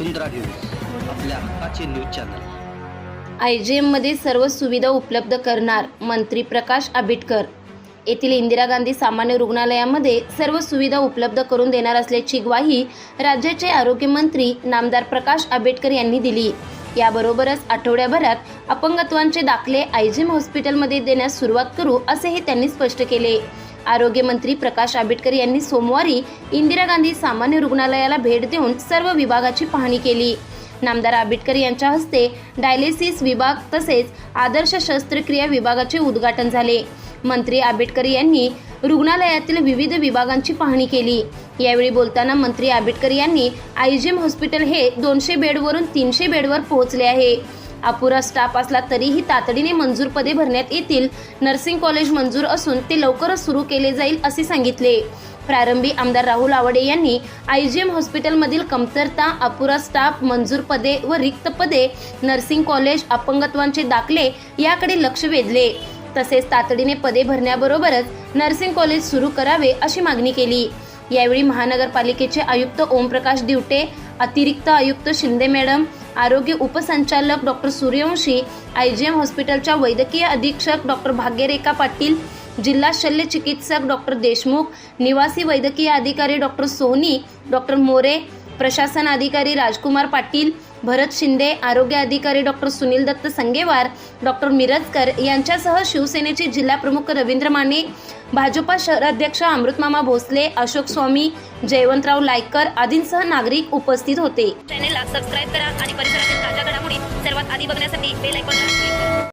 वसुंधरा news आपल्या हक्काचे news channel. I G एममध्ये सर्व सुविधा उपलब्ध करणार मंत्री प्रकाश आंबेडकर. येथील इंदिरा गांधी सामान्य रुग्णालयामध्ये सर्व सुविधा उपलब्ध करून देणार असल्याची ग्वाही राज्याचे आरोग्यमंत्री नामदार प्रकाश आंबेडकर यांनी दिली. याबरोबरच आठवड्याभरात अपंगत्वांचे दाखले आयजीएम हॉस्पिटलमध्ये देण्यास सुरुवात करू असेही त्यांनी स्पष्ट केले. आरोग्यमंत्री प्रकाश आंबेडकर यांनी सोमवारी इंदिरा गांधी सामान्य रुग्णालयाला भेट देऊन सर्व विभागाची पाहणी केली. नामदार आंबेडकर यांच्या हस्ते डायलिसिस विभाग तसेच आदर्श शस्त्रक्रिया विभागाचे उद्घाटन झाले. मंत्री आंबेडकर यांनी रुग्णालयातील विविध विभागांची पाहणी केली. यावेळी बोलताना मंत्री आंबेडकर यांनी आयजीएम हॉस्पिटल हे दोनशे बेडवरून तीनशे बेडवर पोहोचले आहे. अपुरा स्टाफ असला तरीही तातडीने मंजूर पदे भरण्यात येतील. नर्सिंग कॉलेज मंजूर असून ते लवकरच सुरू केले जाईल असे सांगितले. प्रारंभी आमदार राहुल आवडे यांनी आय जी एम हॉस्पिटलमधील कमतरता अपुरा स्टाफ मंजूर पदे व रिक्त पदे नर्सिंग कॉलेज अपंगत्वांचे दाखले याकडे लक्ष वेधले. तसेच तातडीने पदे भरण्याबरोबरच नर्सिंग कॉलेज सुरू करावे अशी मागणी केली. यावेळी महानगरपालिकेचे आयुक्त ओमप्रकाश दिवटे अतिरिक्त आयुक्त शिंदे मॅडम आरोग्य उपसंचालक डॉक्टर सूर्यवंशी एम हॉस्पिटलच्या वैद्यकीय अधीक्षक डॉक्टर भाग्यरेखा पाटील जिल्हा शल्य चिकित्सक डॉक्टर देशमुख निवासी वैद्यकीय अधिकारी डॉक्टर सोनी डॉक्टर मोरे प्रशासन अधिकारी राजकुमार पाटील भरत शिंदे आरोग्य अधिकारी डॉक्टर सुनील दत्त संगेवार डॉक्टर मिरजकर यांच्यासह शिवसेनेचे जिल्हा प्रमुख रवींद्र माने भाजपा शहराध्यक्ष अमृतमामा भोसले अशोक स्वामी जयवंतराव लायकर आदींसह नागरिक उपस्थित होते. चॅनेलला सबस्क्राईब करा आणि परिसरातील ताज्या घडामोडी सर्वात आधी बघण्यासाठी बेल आयकॉनला